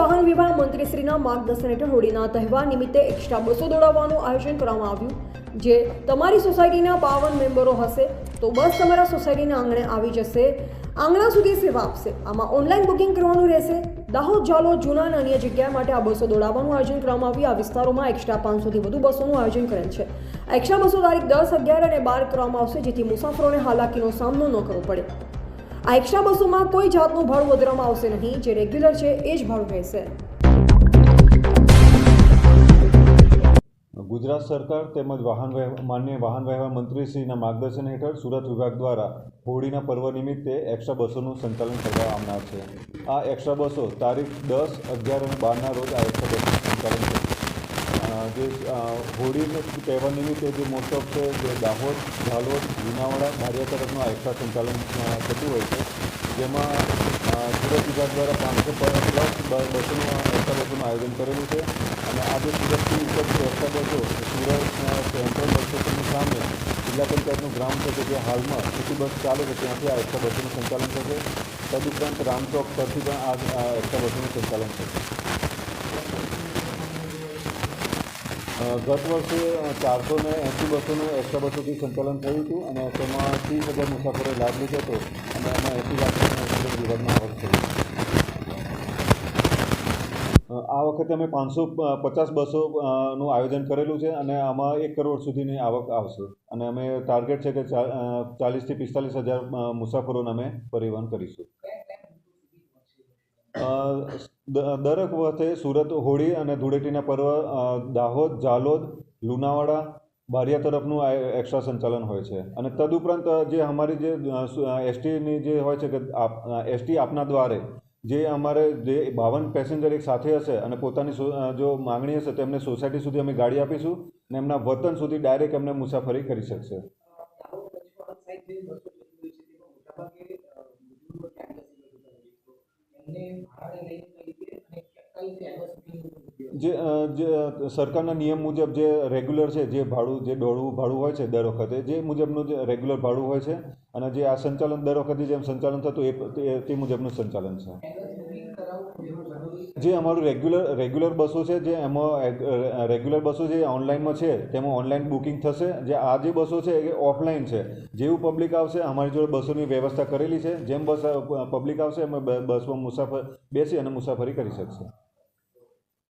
વાહન વ્યવહાર મંત્રીશ્રીના માર્ગદર્શન હેઠળ હોળીના તહેવાર નિમિત્તે એક્સ્ટ્રા બસો દોડાવવાનું આયોજન કરવામાં આવ્યું. જે તમારી સોસાયટીના બાવન મેમ્બરો હશે, તો બસ તમારા સોસાયટીના આંગણે આવી જશે. આંગણા સુધી સેવા આપશે. આમાં ઓનલાઈન બુકિંગ કરવાનું રહેશે. દાહોદ જાલો જૂના અને અન્ય જગ્યા માટે આ બસો દોડાવવાનું આયોજન કરવામાં આવ્યું. આ વિસ્તારોમાં એક્સ્ટ્રા પાંચસોથી વધુ બસોનું આયોજન કરેલ છે. એક્સ્ટ્રા બસો તારીખ દસ, અગિયાર અને બાર કરવામાં આવશે, જેથી મુસાફરોને હાલાકીનો સામનો ન કરવો પડે. આ એક્સ્ટ્રા બસોમાં કોઈ જાતનું ભાડું વધારવામાં આવશે નહીં, જે રેગ્યુલર છે, એ જ ભાડું રહેશે. ગુજરાત સરકાર તેમજ વાહન વ્યવહાર માન્ય વાહન વ્યવહાર મંત્રીશ્રીના માર્ગદર્શન હેઠળ સુરત વિભાગ દ્વારા હોળીના પર્વ નિમિત્તે એક્સ્ટ્રા બસોનું સંચાલન કરવા આવનાર છે. આ એક્સ્ટ્રા બસો તારીખ દસ, અગિયાર અને બારના રોજ આ એક્સ્ટ્રા બસનું સંચાલન જે હોળીના તહેવાર નિમિત્તે જે મોસ્ટ છે, જે દાહોદ, ઝાલોદ લુણાવાડા ધારિયા તરફનું આ સંચાલન થતું હોય છે. જેમાં સુરત વિભાગ દ્વારા પાંચસો પ્લસ બસોનું એક્સ્ટ્રા બસોનું આયોજન કરેલું છે. અને આ જે સુરતથી ઉપર જે એક્સ્ટ્રા બસો સુરત સેન્ટ્રલ બસ સ્ટેશનની સામે જિલ્લા પંચાયતનું ગ્રામ છે જે હાલમાં સિટી બસ ચાલે છે, ત્યાંથી આ એક્સ્ટ્રા બસોનું સંચાલન થશે. તદુપરાંત રામચોક પરથી પણ આ એક્સ્ટ્રા બસોનું સંચાલન થશે. ગત વર્ષે ચારસો ને એંસી બસોનું એક્સ્ટ્રા બસોથી સંચાલન થયું હતું અને તેમાં ત્રીસ હજાર મુસાફરોએ લાભ લીધો હતો અને એમાં એસી લાખ વિભાગમાં આવક થઈ આ વખતે અમે પાંચસો પચાસ બસો નું આયોજન કરેલું છે અને આમાં એક કરોડ સુધીની આવક આવશે. અને અમે ટાર્ગેટ છે કે ચાલીસથી પિસ્તાલીસ હજાર મુસાફરોને અમે પરિવહન કરીશું. દરેક વખતે સુરત હોળી અને ધૂળેટીના પર્વ દાહોદ જાલોદ લુણાવાડા, બારિયા તરફનું આ એક્સ્ટ્રા સંચાલન હોય છે. અને તદુપરાંત જે અમારી જે એસટીની જે હોય છે કે એસટી આપના દ્વારે, જે અમારે જે બાવન પેસેન્જર એક સાથે હશે અને પોતાની જો માંગણી હશે તો એમને સોસાયટી સુધી અમે ગાડી આપીશું અને એમના વતન સુધી ડાયરેક્ટ એમને મુસાફરી કરી શકશે. જે જે સરકારના નિયમ મુજબ જે રેગ્યુલર છે, જે ભાડું, જે દોડવું, ભાડું હોય છે દર વખતે, જે મુજબનું જે રેગ્યુલર ભાડું હોય છે અને જે આ સંચાલન દર વખતે જેમ સંચાલન થતું એ, તે- મુજબનું સંચાલન છે. જે અમારું રેગ્યુલર રેગ્યુલર બસો છે, જે એમાં રેગ્યુલર બસો જે ઓનલાઈનમાં છે, તેમાં ઓનલાઈન બુકિંગ થશે. જે આ જે બસો છે, એ ઓફલાઈન છે. જેવું પબ્લિક આવશે, અમારી જોડે બસોની વ્યવસ્થા કરેલી છે. જેમ બસ પબ્લિક આવશે એમાં બસમાં મુસાફર બેસી અને મુસાફરી કરી શકશે.